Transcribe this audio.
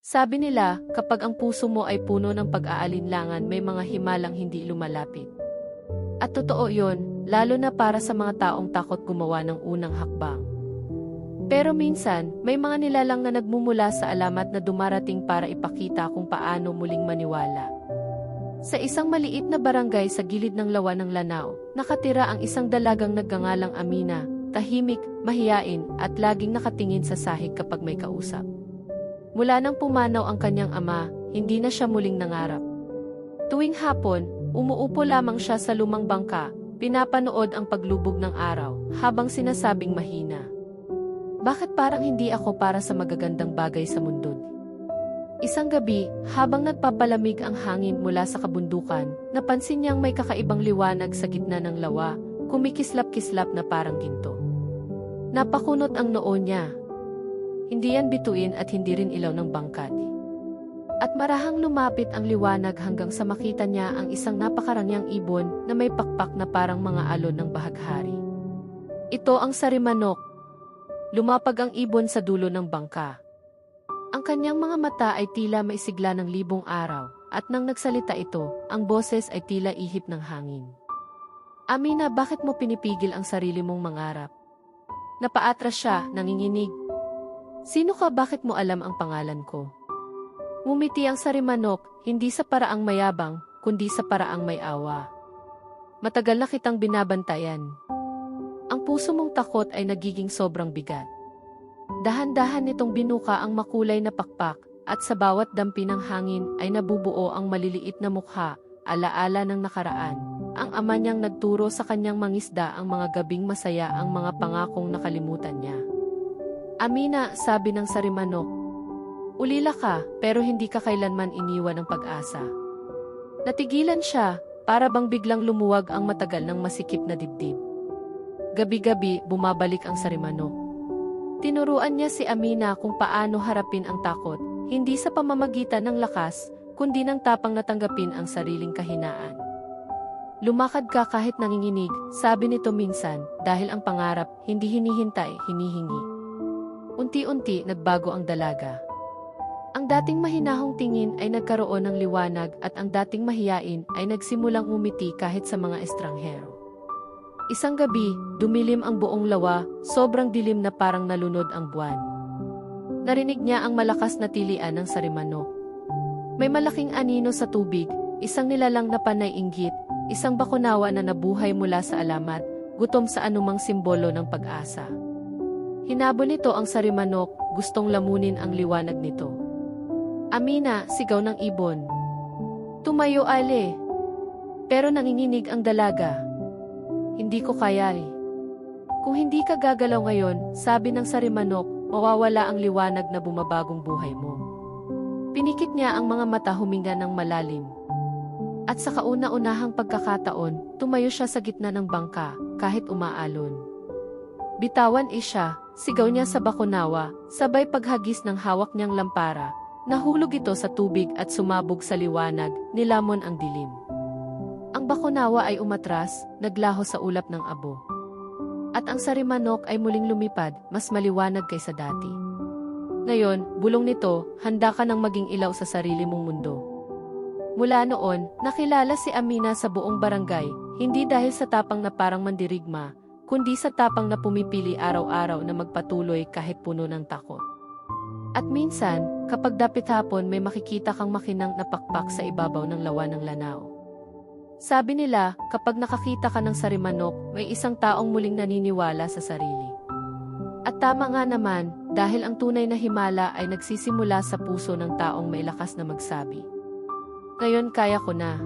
Sabi nila, kapag ang puso mo ay puno ng pag-aalinlangan may mga himalang hindi lumalapit. At totoo yon, lalo na para sa mga taong takot gumawa ng unang hakbang. Pero minsan, may mga nilalang na nagmumula sa alamat na dumarating para ipakita kung paano muling maniwala. Sa isang maliit na barangay sa gilid ng lawa ng Lanao, nakatira ang isang dalagang nagngangalang Amina, tahimik, mahiyain, at laging nakatingin sa sahig kapag may kausap. Mula nang pumanaw ang kanyang ama, hindi na siya muling nangarap. Tuwing hapon, umuupo lamang siya sa lumang bangka, pinapanood ang paglubog ng araw, habang sinasabing mahina. Bakit parang hindi ako para sa magagandang bagay sa mundo? Isang gabi, habang nagpapalamig ang hangin mula sa kabundukan, napansin niyang may kakaibang liwanag sa gitna ng lawa, kumikislap-kislap na parang ginto. Napakunot ang noo niya, hindi yan bituin at hindi rin ilaw ng bangkad. At marahang lumapit ang liwanag hanggang sa makita niya ang isang napakarangyang ibon na may pakpak na parang mga alon ng bahaghari. Ito ang sarimanok. Lumapag ang ibon sa dulo ng bangka. Ang kanyang mga mata ay tila maisigla ng libong araw, at nang nagsalita ito, ang boses ay tila ihip ng hangin. Amina, bakit mo pinipigil ang sarili mong mangarap? Napaatras siya, nanginginig, Sino ka bakit mo alam ang pangalan ko? Ngumiti ang sarimanok, hindi sa paraang mayabang, kundi sa paraang may awa. Matagal na kitang binabantayan. Ang puso mong takot ay nagiging sobrang bigat. Dahan-dahan nitong binuka ang makulay na pakpak, at sa bawat dampi ng hangin ay nabubuo ang maliliit na mukha, alaala ng nakaraan. Ang ama niyang nagturo sa kanyang mangisda ang mga gabing masaya ang mga pangakong nakalimutan niya. Amina, sabi ng sarimanok. Ulila ka, pero hindi ka kailanman iniwan ng pag-asa. Natigilan siya, para bang biglang lumuwag ang matagal ng masikip na dibdib. Gabi-gabi, bumabalik ang sarimanok. Tinuruan niya si Amina kung paano harapin ang takot, hindi sa pamamagitan ng lakas, kundi ng tapang natanggapin ang sariling kahinaan. Lumakad ka kahit nanginginig, sabi nito minsan, dahil ang pangarap, hindi hinihintay, hinihingi. Unti-unti nagbago ang dalaga. Ang dating mahinahong tingin ay nagkaroon ng liwanag at ang dating mahiyain ay nagsimulang umiti kahit sa mga estranghero. Isang gabi, dumilim ang buong lawa, sobrang dilim na parang nalunod ang buwan. Narinig niya ang malakas na tilian ng sarimano. May malaking anino sa tubig, isang nilalang na panay inggit, isang bakunawa na nabuhay mula sa alamat, gutom sa anumang simbolo ng pag-asa. Hinabol nito ang sarimanok, gustong lamunin ang liwanag nito. Amina, sigaw ng ibon. Tumayo ale. Pero nanginginig ang dalaga. Hindi ko kaya eh. Kung hindi ka gagalaw ngayon, sabi ng sarimanok, mawawala ang liwanag na bumabagong buhay mo. Pinikit niya ang mga mata huminga ng malalim. At sa kauna-unahang pagkakataon, tumayo siya sa gitna ng bangka, kahit umaalon. Bitawan siya, Sigaw niya sa bakunawa, sabay paghagis ng hawak niyang lampara. Nahulog ito sa tubig at sumabog sa liwanag, nilamon ang dilim. Ang bakunawa ay umatras, naglaho sa ulap ng abo. At ang sarimanok ay muling lumipad, mas maliwanag kaysa dati. Ngayon, bulong nito, handa ka nang maging ilaw sa sarili mong mundo. Mula noon, nakilala si Amina sa buong barangay, hindi dahil sa tapang na parang mandirigma, kundi sa tapang na pumipili araw-araw na magpatuloy kahit puno ng takot. At minsan, kapag dapit hapon may makikita kang makinang napakpak sa ibabaw ng lawa ng lanao. Sabi nila, kapag nakakita ka ng sarimanok, may isang taong muling naniniwala sa sarili. At tama nga naman, dahil ang tunay na himala ay nagsisimula sa puso ng taong may lakas na magsabi. Ngayon kaya ko na,